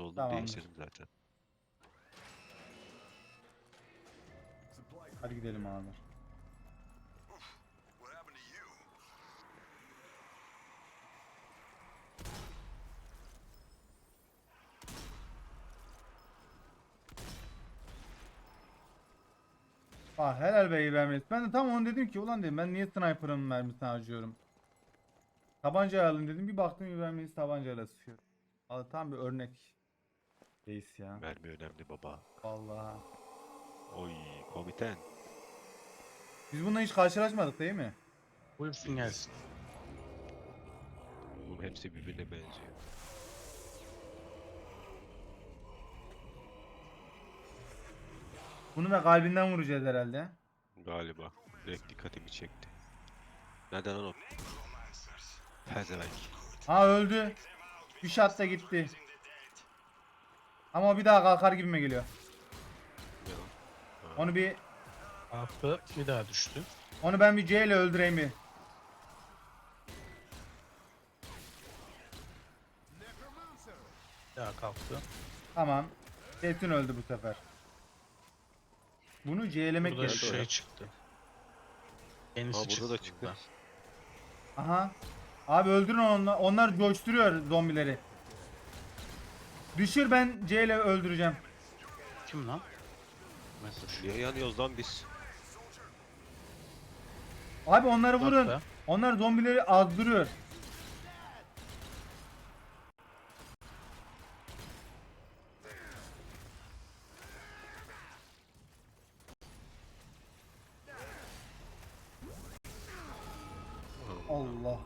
Oldum Tamamdır. değiştirdim zaten. Hadi gidelim abi. Bak helal be İbrahim. Ben de tam onu dedim ki ulan dedim ben niye sniper'ın mermisini harcıyorum. Tabanca alın dedim bir baktım İbrahim Reis tabancayla sıkıyor. Abi tam bir örnek. Reis ya. Mermi önemli baba. Vallahi. Oy komiten. Biz bununla hiç karşılaşmadık değil mi? Buyursun gelsin. Bunun hepsi birbirine benziyor. Bunu da kalbinden vuracağız herhalde. Galiba. Direkt dikkatimi çekti. Nereden lan o? Pezevenk. Ha öldü. Bir shot da gitti. Ama o bir daha kalkar gibime geliyor. Onu bir Kalktı bir daha düştü. onu ben bir C ile öldüreyim bir. Bir daha kalktı. Tamam. Kesin öldü bu sefer. Bunu C'lemek Burada gerekiyor. şey çıktı. Kendisi Aa, burada çıktı. da çıktı. Aha. Abi öldürün onlar. Onlar coşturuyor zombileri. Düşür ben C ile öldüreceğim. Kim lan? Mesut. Niye yanıyoruz lan biz? Abi onları vurun. Onlar zombileri azdırıyor. Allah.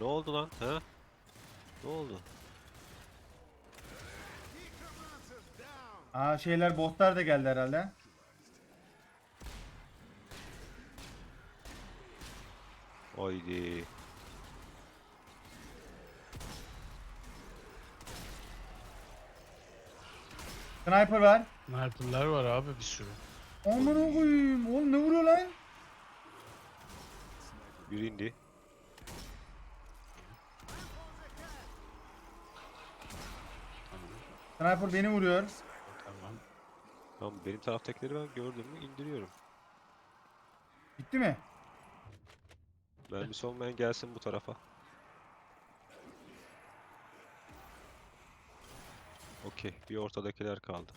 Ne oldu lan? Ha? Ne oldu? Aa şeyler botlar da geldi herhalde. Haydi. Sniper var. sniper'lar var abi bir sürü. Aman koyayım. Oğlum ne vuruyor lan? Bir indi. Sniper beni vuruyor. Tamam. Benim taraftakileri ben gördüm mü indiriyorum. Bitti mi? Mermisi olmayan gelsin bu tarafa. Okey bir ortadakiler kaldı.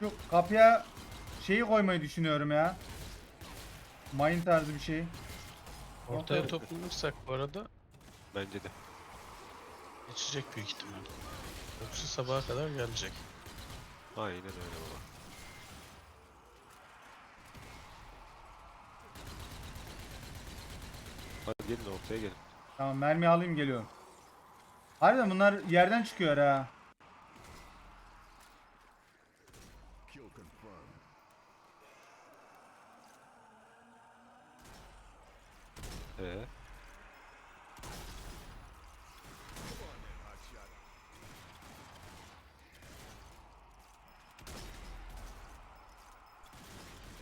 Şu kapıya şeyi koymayı düşünüyorum ya. Mine tarzı bir şey. Ortaya toplanırsak bu arada Bence de. geçecek büyük ihtimal. Yoksa sabaha kadar gelecek. Aynen öyle baba. Hadi gelin ortaya gelin. Tamam mermi alayım geliyorum. Harbiden bunlar yerden çıkıyor ha.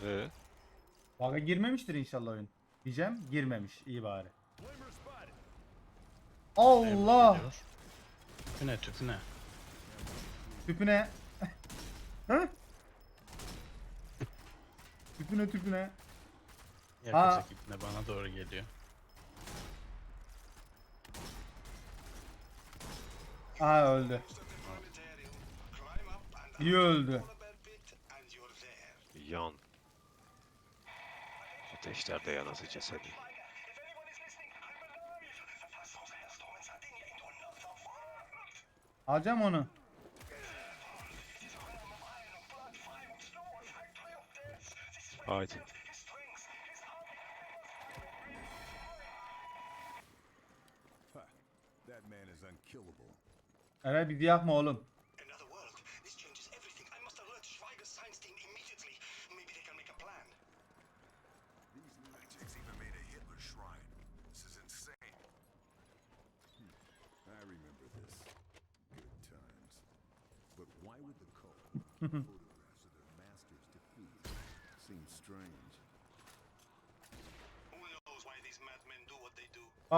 Ee. Baka girmemiştir inşallah oyun. Diyeceğim girmemiş. İyi bari. Allah! Tüpüne tüpüne. Tüpüne. Hı? tüpüne tüpüne. Yakacak ipne bana doğru geliyor. Aha öldü. İyi öldü. Yan. Ateşlerde yanası cesedi. Alacağım onu. Haydi. Eray bir yakma oğlum.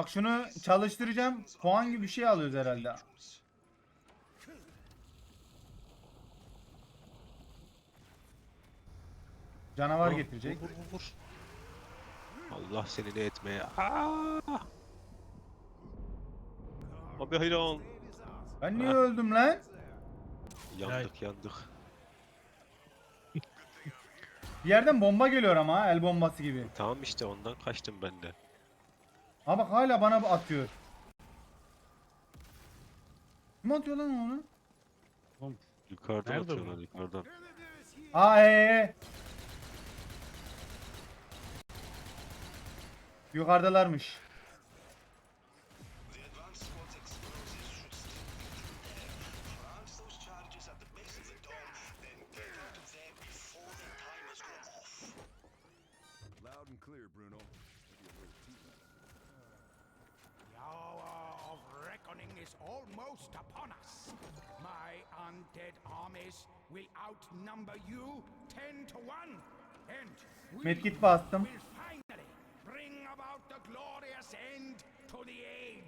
Bak şunu çalıştıracağım. Puan gibi bir şey alıyoruz herhalde. Canavar Vur, getirecek. Vur, vur, vur. Allah seni ne etmeye. Aa! Abi hayır ol. Ben niye öldüm lan? Yandık yandık. Bir yerden bomba geliyor ama ha, el bombası gibi. Tamam işte ondan kaçtım ben de. Ha bak hala bana atıyor. Kim atıyor lan onu? Yukarıdan Nerede bu? atıyorlar yukarıdan. Aa ee, ee. Yukarıdalarmış.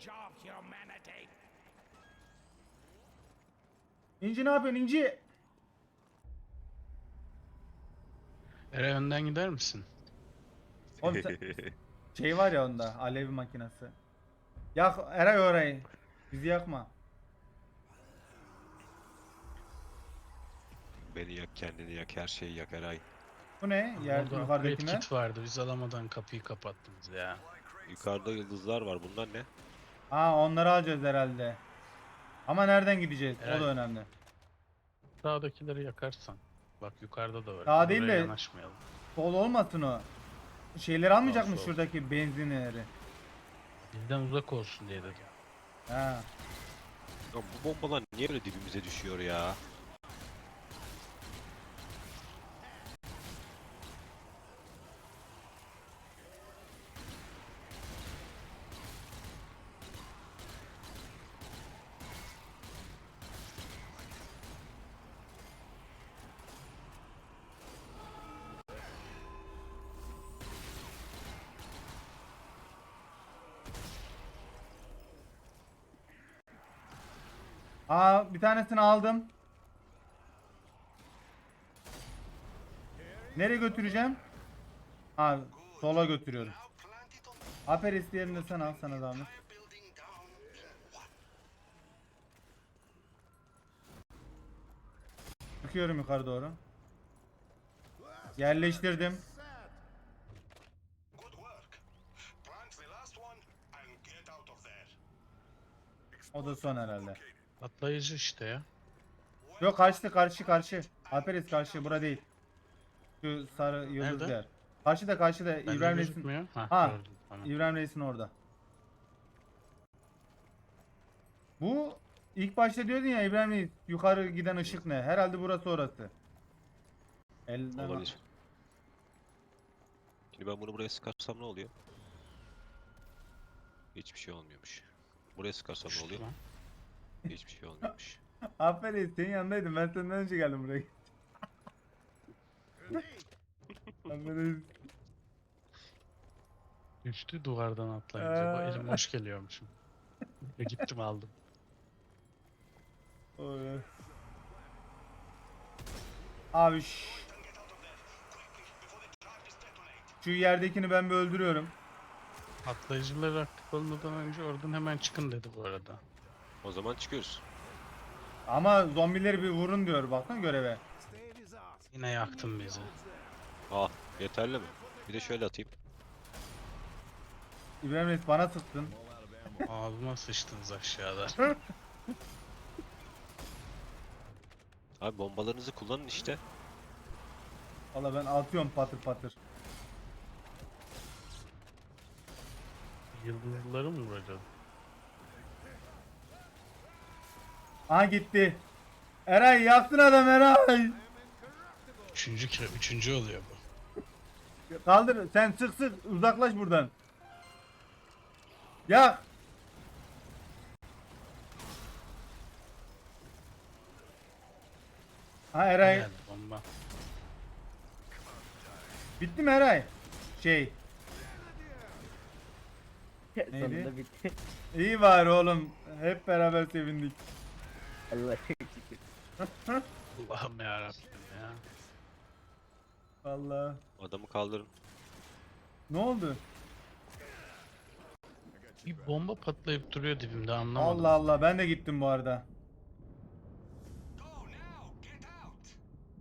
Of humanity. İnci ne yapıyorsun İnci? Eray önden gider misin? Oğlum sen- şey var ya onda alev makinesi. Yak Eray orayı. Bizi yakma. Beni yak kendini yak her şeyi yak Eray. Bu ne? Yer Orada upgrade yukarıdakiler. kit vardı. Biz alamadan kapıyı kapattınız ya. Yukarıda yıldızlar var bunlar ne? Ha onları alacağız herhalde. Ama nereden gideceğiz? O Evet. da önemli. Sağdakileri yakarsan. Bak yukarıda da var. Sağ değil Oraya de- yanaşmayalım. Sol olmasın o. Şeyleri almayacak mı sol. şuradaki benzinleri? Bizden uzak olsun diye dedim. Ha. Ya bu bombalar niye öyle dibimize düşüyor ya? Aa bir tanesini aldım. Nereye götüreceğim? Ha sola götürüyorum. Aperis diğerini de sen al sana zahmet. Çıkıyorum yukarı doğru. Yerleştirdim. O da son herhalde. Atlayıcı işte ya. Yok kaçtı karşı karşı. Aperis karşı bura değil. Şu sarı yıldız Nerede? yer. Karşıda karşıda Bende İbrahim Reis'in gözükmüyor. Ha, Ha. gördüm. Tamam. İbrahim Reis'in orada. Bu ilk başta diyordun ya İbrahim Reis yukarı giden ışık ne? Herhalde burası orası. Elden Olabilir. Şimdi ben bunu buraya sıkarsam ne oluyor? Hiçbir şey olmuyormuş. Buraya sıkarsam ne Düştü oluyor? lan. Hiçbir şey olmuyormuş. Aferin senin yanındaydım. Ben senden önce geldim buraya. Aferin. Düştü duvardan atlayınca. Aa. elim hoş geliyormuşum. Ve gittim aldım. Oy. Abi şş. Şu yerdekini ben bir öldürüyorum. Atlayıcıları aktif olmadan önce oradan hemen çıkın dedi bu arada. O zaman çıkıyoruz. Ama zombileri bir vurun diyor bakın göreve. Yine yaktın bizi. Ah yeterli mi? Bir de şöyle atayım. İbrahim Reis bana sıktın. Ağzıma sıçtınız aşağıda. Abi bombalarınızı kullanın işte. Valla ben atıyorum patır patır. Yıldızları mı vuracağız? Aha gitti. Eray yaktın adam Eray. Üçüncü kere, üçüncü oluyor bu. Kaldır sen sık sık uzaklaş buradan. Yak. Ha Eray Geldi bomba. Bitti mi Eray? Şey. Sonunda bitti. İyi var oğlum. Hep beraber sevindik. Allah. Allah'ım yarabbim ya. Vallahi. Adamı kaldırın. Ne oldu? Bir bomba patlayıp duruyor dibimde anlamadım. Allah Allah ben de gittim bu arada.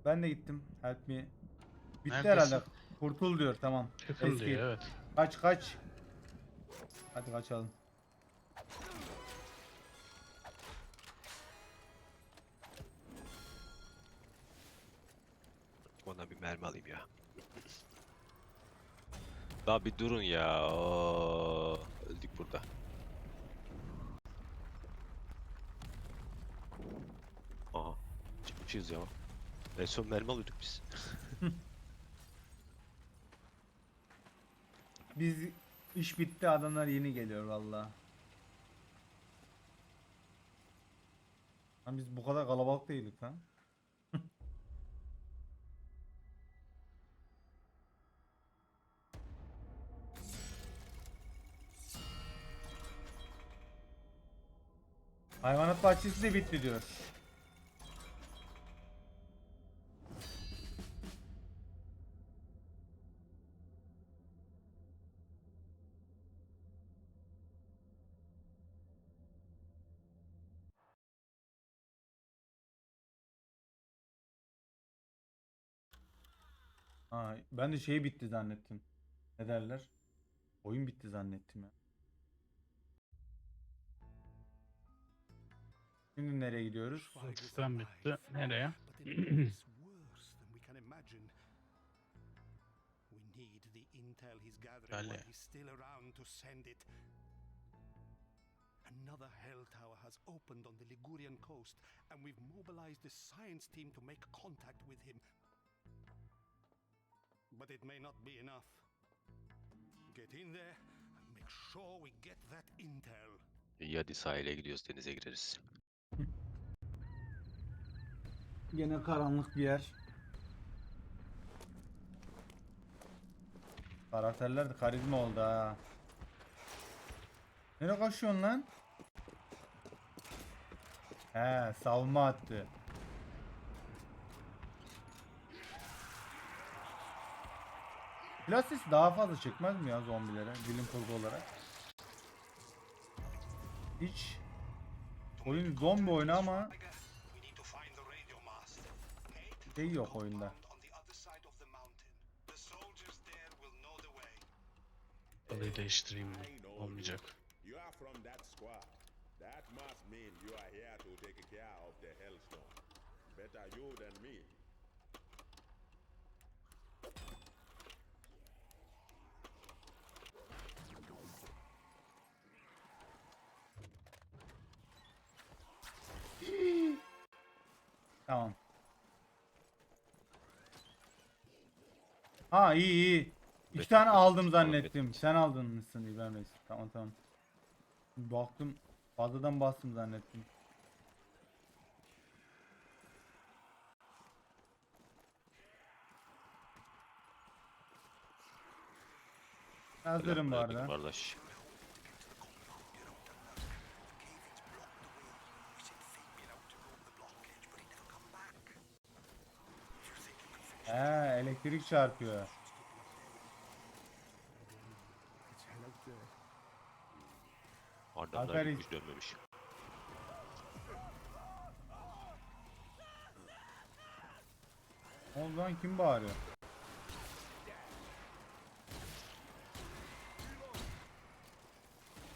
Ben de gittim. Help me. Bitti Neredesin? herhalde. Kurtul diyor tamam. Escape. diyor evet. Kaç kaç. Hadi kaçalım. Alayım ya. Daha bir durun ya. Oo, öldük burada. Aha. Çıkmışız ya. En son mermi alıyorduk biz. Biz iş bitti adamlar yeni geliyor valla. Lan biz bu kadar kalabalık değildik ha. Hayvanat bahçesi de bitti diyor. Ha, ben de şey bitti zannettim. Ne derler? Oyun bitti zannettim ya. Şimdi nereye gidiyoruz? Ekstrem bitti. Nereye? Dale. while he's still around to send it. Another hell tower has opened on the Ligurian coast, and we've mobilized the science team to make contact with him. But it may not be enough. Get in there and make sure we get that intel. İyi hadi sahile gidiyoruz denize gireriz. Gene karanlık bir yer. Karakterler de karizma oldu ha. Nereye kaçıyorsun lan? He, savunma attı. Sesi daha fazla çekmez mi ya zombilere bilim kurgu olarak? Hiç oyun zombi oyunu ama şey yok oyunda. Olayı değiştireyim olmayacak. You are from that squad. That must mean you are here to take care of the Hellstorm. Better you than me. Tamam. Ha iyi iyi. İki Bekle, tane aldım zannettim. Sen aldın mısın İbrahim Reis? Tamam tamam. Baktım fazladan bastım zannettim. Hazırım bu Selamünaleyküm arada. Kardeş. He elektrik çarpıyor. Adamlar Aferin. gitmiş dönmemiş. O zaman kim bağırıyor?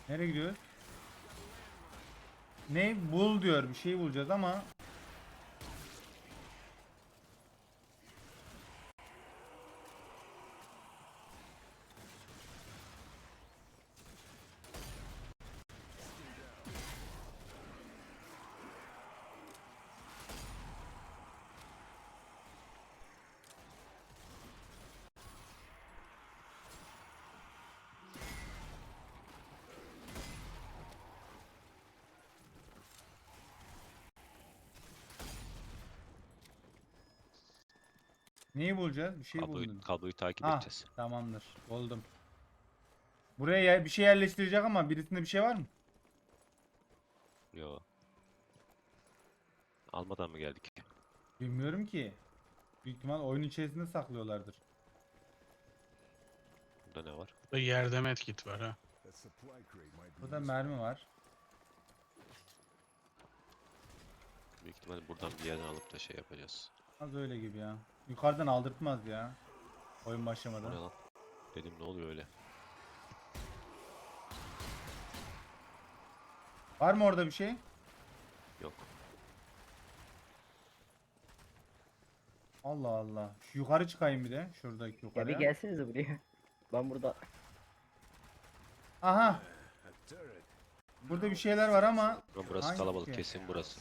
Nereye gidiyoruz? Ne bul diyor bir şey bulacağız ama Neyi bulacağız? Bir şey Kabloyu, buldum. kabloyu takip Ha, edeceğiz. tamamdır. Buldum. Buraya yer- bir şey yerleştirecek ama birisinde bir şey var mı? Yo. Almadan mı geldik? Bilmiyorum ki. Büyük ihtimal oyun içerisinde saklıyorlardır. Burada ne var? Burada yerde medkit var ha. That supply crate might be Burada useful. mermi var. Büyük ihtimalle buradan bir yerden alıp da şey yapacağız. Az öyle gibi ya. Yukarıdan aldırtmaz ya. Oyun O ne başlamadan. lan? Dedim ne oluyor öyle? Var mı orada bir şey? Yok. Allah Allah. Şu yukarı çıkayım bir de. Şuradaki Ya bir yukarıya. gelsenize buraya. Ben burada Aha. Burada bir şeyler var ama Lan burası Hangisi? kalabalık kesin burası.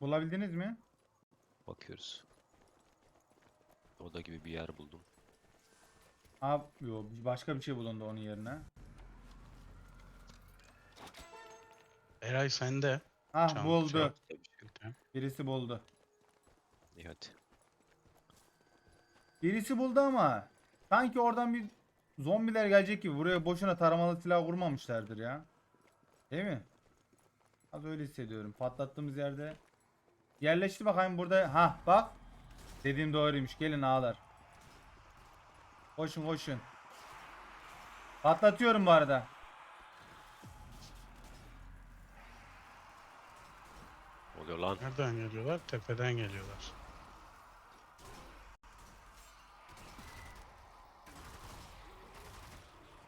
Bulabildiniz mi? Bakıyoruz. Oda gibi bir yer buldum. Aa, yo, başka bir şey bulundu onun yerine. Eray sende. Ah Çam- buldu. çam- tamam. Birisi buldu. İyi hadi. Birisi buldu ama sanki oradan bir zombiler gelecek gibi buraya boşuna taramalı silah kurmamışlardır ya. Değil mi? Az öyle hissediyorum. Patlattığımız yerde yerleşti bakayım burada. Ha bak. Dediğim doğruymuş. Gelin ağlar. Koşun koşun. Patlatıyorum bu arada. Ne oluyor lan? Nereden geliyorlar? Tepeden geliyorlar.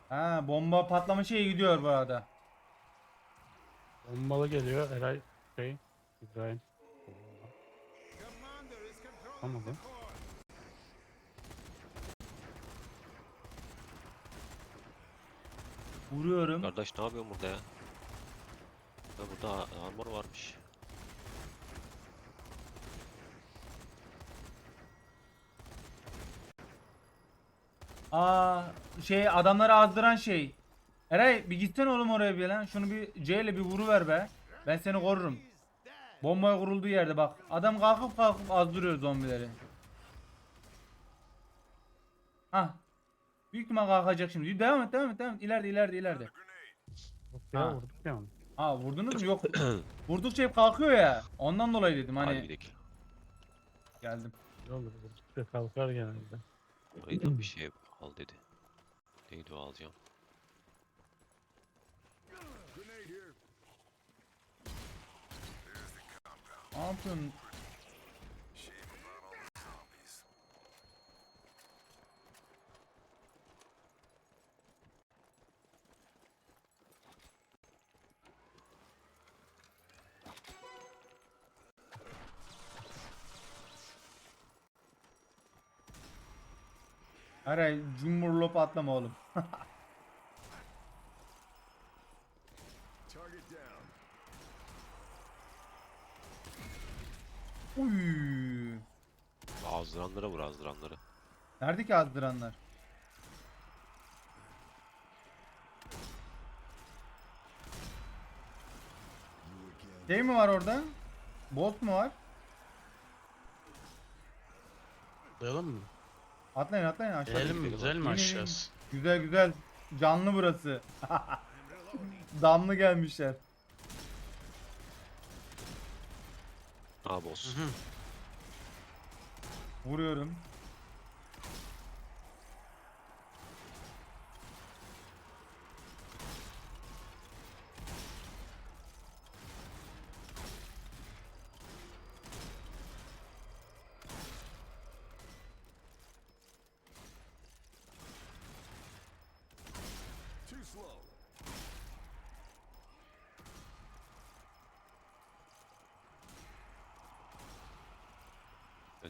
Ha bomba patlama şeyi gidiyor bu arada. Bombalı geliyor. Eray şey. İbrahim. Core. Vuruyorum. Kardeş ne yapıyorsun burada ya? Ya burada armor varmış. Aa şey adamları azdıran şey. Eray bir gitsene oğlum oraya bir lan. Şunu bir C ile bir vuruver be. Ben seni korurum. Bombaya kurulduğu yerde bak. Adam kalkıp kalkıp azdırıyor zombileri. Hah. Büyük ihtimal kalkacak şimdi. Devam et devam et devam et. İleride ileride ileride. Ya Ha. vurduk ya onu. Ha vurdunuz mu? Yok. Vurdukça hep kalkıyor ya. Ondan dolayı dedim Hadi hani. gidelim. Geldim. Ne olur kalkar genelde. Da bir şey al dedi. Neydi o alacağım? Ne zombies. Eray cumburlop atlama oğlum. Uy. Azdıranlara vur azdıranlara. Nerede ki azdıranlar? Şey mi var orada? Bot mu var? Atlayalım mı? Atlayın atlayın aşağı. Gelelim mi? gidelim Güzel mi aşağısı? Güzel güzel. Canlı burası. Damlı gelmişler. Hı hı. Vuruyorum.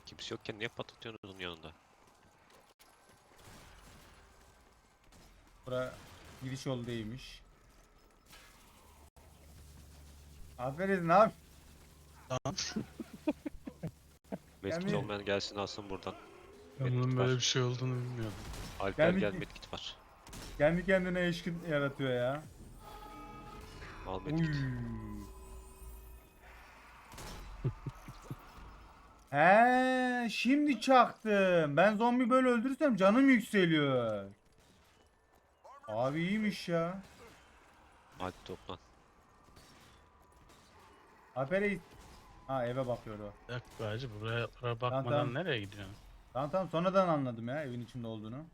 Kimse yokken niye patlatıyorsunuz onun yanında? Bura gidiş yolu değilmiş. Aferin ne yap? Meskit Yani- olmayan gelsin alsın buradan. Ben medkit bunun böyle var. bir şey olduğunu bilmiyordum. Alper Geldik- gel medkit var. Kendi kendine eşkin yaratıyor ya. Al Uy. He, şimdi çaktım. Ben zombi böyle öldürürsem canım yükseliyor. Abi iyiymiş ya. Hadi toplan. Alper'e Ha eve bakıyor o. Bir dakika hacı buraya, buraya bakmadan tamam. nereye gidiyorsun? Tamam tamam sonradan anladım ya evin içinde olduğunu.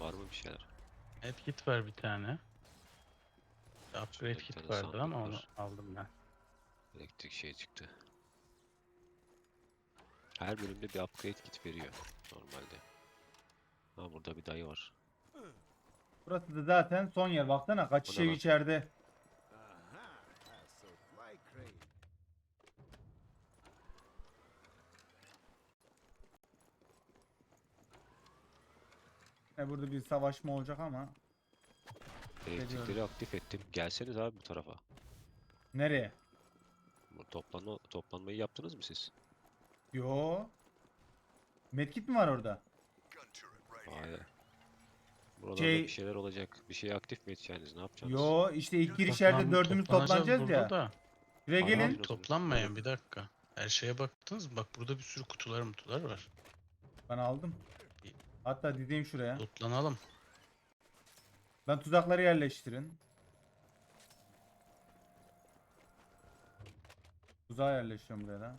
Var mı bir şeyler? Medkit var bir tane. Upgrade kit vardı ama onu aldım ben. Elektrik şey çıktı. Her bölümde bir upgrade kit veriyor normalde. Ha burada bir dayı var. Burası da zaten son yer. Baksana kaç Bu ne şey lan? içeride. E, burada bir savaşma olacak ama. Elektrikleri aktif ettim. Gelseniz abi bu tarafa. Nereye? Bu toplanma, toplanmayı yaptınız mı siz? Yo. Medkit mi var orada? Hayır. Buralarda Şey- bir şeyler olacak. Bir şey aktif mi edeceksiniz? Ne yapacaksınız? Yo işte ilk girişlerde Toplan- dördümüz toplanacağız toplanacağız ya. burada da. Şuraya gelin. Toplanmayın bir dakika. Her şeye baktınız mı? Bak burada bir sürü kutular mutular var. Ben aldım. Hatta dizeyim şuraya. Toplanalım. Ben tuzakları yerleştirin. Tuzağı yerleştiriyorum buraya da.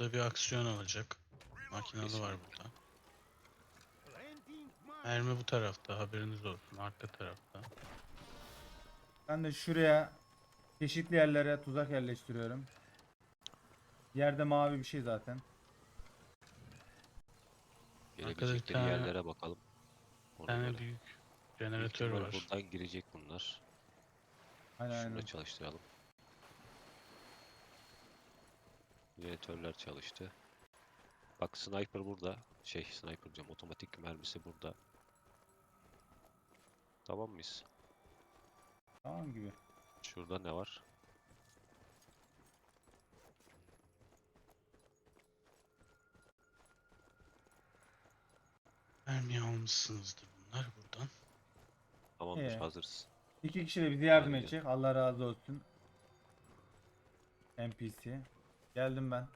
Burada bir aksiyon olacak. Makinalı var burada. Mermi bu tarafta haberiniz olsun. Arka tarafta. Ben de şuraya çeşitli yerlere tuzak yerleştiriyorum. Yerde mavi bir şey zaten. Gelebilecekleri tane- yerlere bakalım. Bir Ona tane büyük Büyük jeneratör ihtimal var. Buradan girecek bunlar. Aynen Şunu aynen. da çalıştıralım. Jeneratörler çalıştı. Bak sniper burada. Şey sniper diyorum. Otomatik mermisi burada. Tamam mıyız? Tamam gibi. Şurada ne var? Mermi almışsınızdır bunlar buradan. Tamamdır Ee? hazırız. İki kişi de bize yardım Aynen. edecek. Allah razı olsun. NPC. Geldim ben.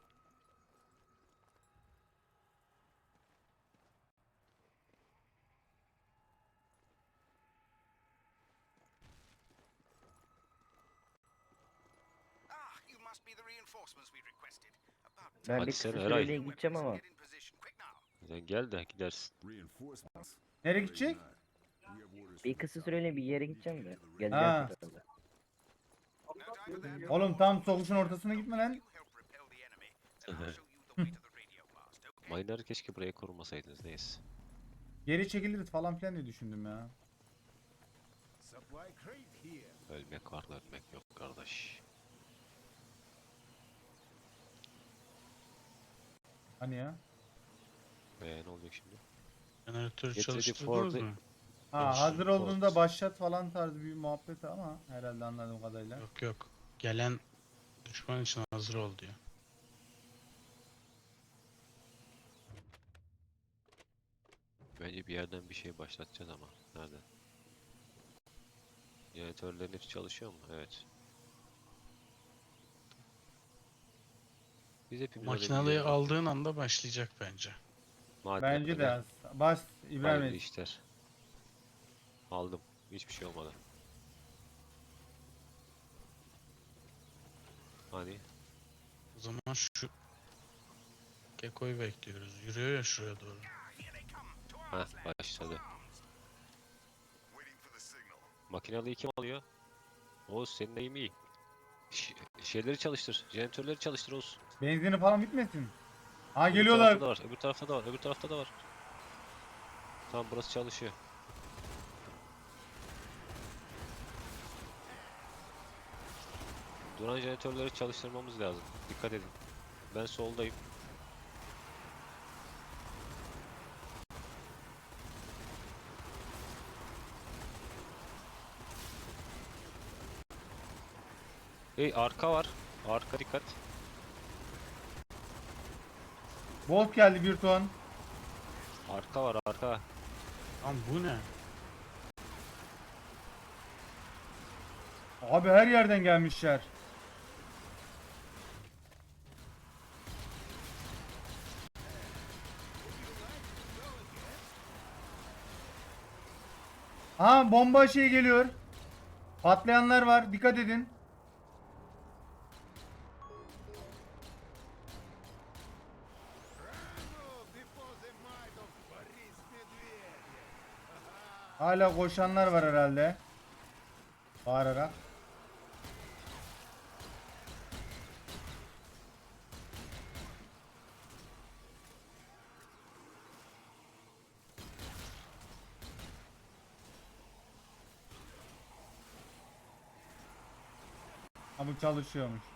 Ah, you must be the reinforcements we requested. About Ben Hadi bir sen kısa Eray. süreliğine gideceğim ama. Sen gel de gidersin. Nereye gidecek? Bir kısa the süreliğine bir yere gideceğim de. Geleceğim. Oğlum tam sokuşun ortasına gitme lan. You help repel the Miner'ı keşke buraya korumasaydınız neyse. Geri çekiliriz falan filan diye düşündüm ya. Ölmek var da ölmek yok kardeş. Hani ya? Ee, ne olacak şimdi? Jeneratörü Get ready for çalıştırdınız the- mı? Ha hazır olduğunda başlat falan tarzı bir muhabbet ama herhalde anladığım kadarıyla. Yok yok. Gelen düşman için hazır ol diyor. Bence bir yerden bir şey başlatacağız ama. Nereden? Jeneratörlerin hepsi çalışıyor mu? Evet. Biz hepimiz bir Makinalıyı aldığın anda başlayacak bence. Madem Bence de öyle, az. Bas İbrahim hayırlı Bey. işler. Aldım. Hiçbir şey olmadı. Hani? O zaman şu Keko'yu bekliyoruz. Yürüyor ya şuraya doğru. Lads. başladı. Makinalıyı kim alıyor? Oğuz senin eğim iyi. Ş- şeyleri çalıştır. Jeneratörleri çalıştır Oğuz. Benzini falan bitmesin. Ha Öbür geliyorlar. tarafta da var. Öbür tarafta da var. Öbür tarafta da var. Tamam burası çalışıyor. Duran jeneratörleri çalıştırmamız lazım. Dikkat edin. Ben soldayım. Hey arka var. Arka dikkat. Bolt geldi bir ton. Arka var arka. Lan bu ne? Abi her yerden gelmişler. Ha bomba şey geliyor. Patlayanlar var. Dikkat edin. Hala koşanlar var herhalde. Bağırarak. Ha bu çalışıyormuş.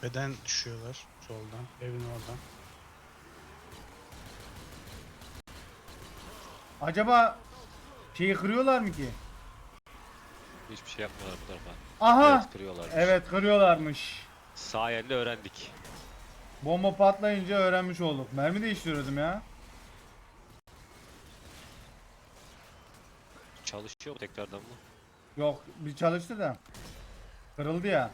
Tepeden düşüyorlar. Soldan. Evin oradan. Acaba şeyi kırıyorlar mı ki? Hiçbir şey yapmıyorlar bu tarafa. Aha! Evet kırıyorlar. Evet kırıyorlarmış. Sayende öğrendik. Bomba patlayınca öğrenmiş olduk. Mermi değiştiriyordum ya. Çalışıyor mu tekrardan mı? Yok bir çalıştı da. Kırıldı ya.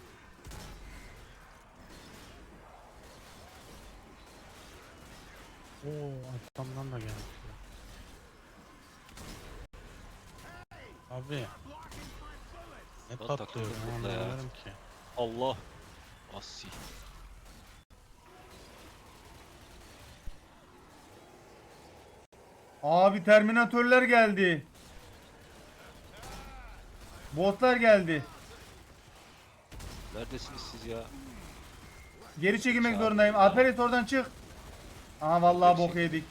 Oo arkamdan da geldi. Abi. Ne Lan patlıyor ben burada ya. anlamıyorum ki. Allah. Asi. Abi terminatörler geldi. Botlar geldi. Neredesiniz siz ya? Geri çekilmek zorundayım. ya. Alperes oradan çık. Aha vallahi bok yedik.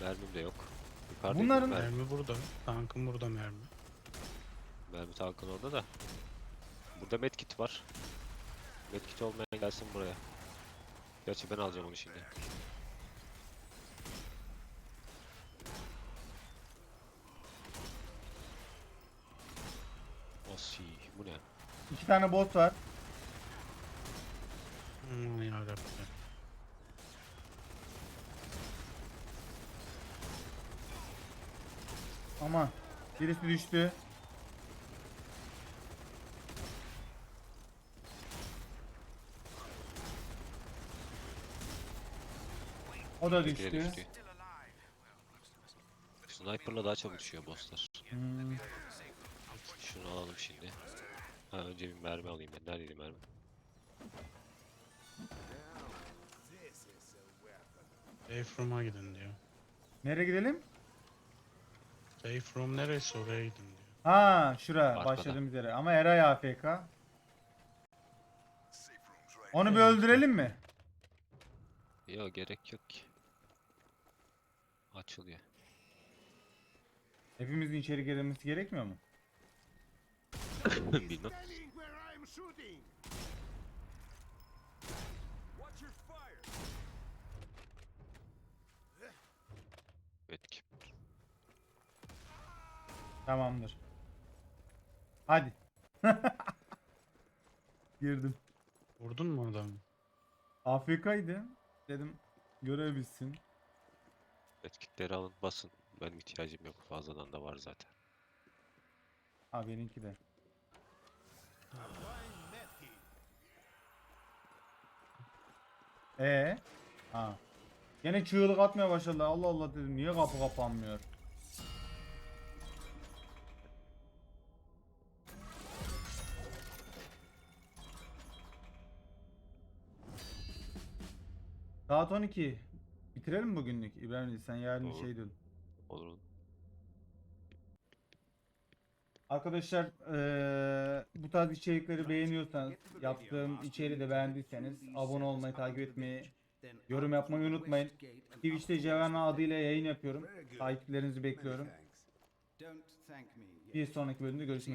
Mermim de yok. Yukarıda Bunların- mermi. Mermi burada. Tankım burada mermi. Mermi tankın orada da. Burada medkit var. Medkit olmayan gelsin buraya. Gerçi ben alacağım onu şimdi. Asi. Bu ne? İki tane bot var. Aman yarabbim. Aman. Birisi düştü. O da düştü. düştü. Sniper'la daha çabuk düşüyor bosslar. Hmm. Şunu alalım şimdi. Ha önce bir mermi alayım ben. Neredeydi mermi? Safe room'a gidin diyor. Nereye gidelim? Safe room neresi oraya gidin diyor. Ha şura Arkada. başladığımız yere. Ama Eray AFK. Onu bir öldürelim mi? Yok gerek yok ki. Açılıyor. Hepimizin içeri girmesi gerekmiyor mu? Bilmem. standing where I'm shooting. Watch your fire. Evet ki. Tamamdır. Hadi. Girdim. Vurdun mu adamı? AFK'ydı. Dedim görev bitsin. Etkitleri alın basın. Benim ihtiyacım yok. Fazladan da var zaten. Ha benimki de. Ee? Ha. Gene çığlık atmaya başladı. Allah Allah dedim. Niye kapı kapanmıyor? Saat 12. Bitirelim bugünlük. İbrahim sen yarın Olur. şey diyordun. Olur. Arkadaşlar eee, bu tarz içerikleri beğeniyorsanız, yaptığım içeriği de beğendiyseniz abone olmayı, takip etmeyi, yorum yapmayı unutmayın. Twitch'te Cevana adıyla yayın yapıyorum. Takiplerinizi bekliyorum. Bir sonraki bölümde görüşmek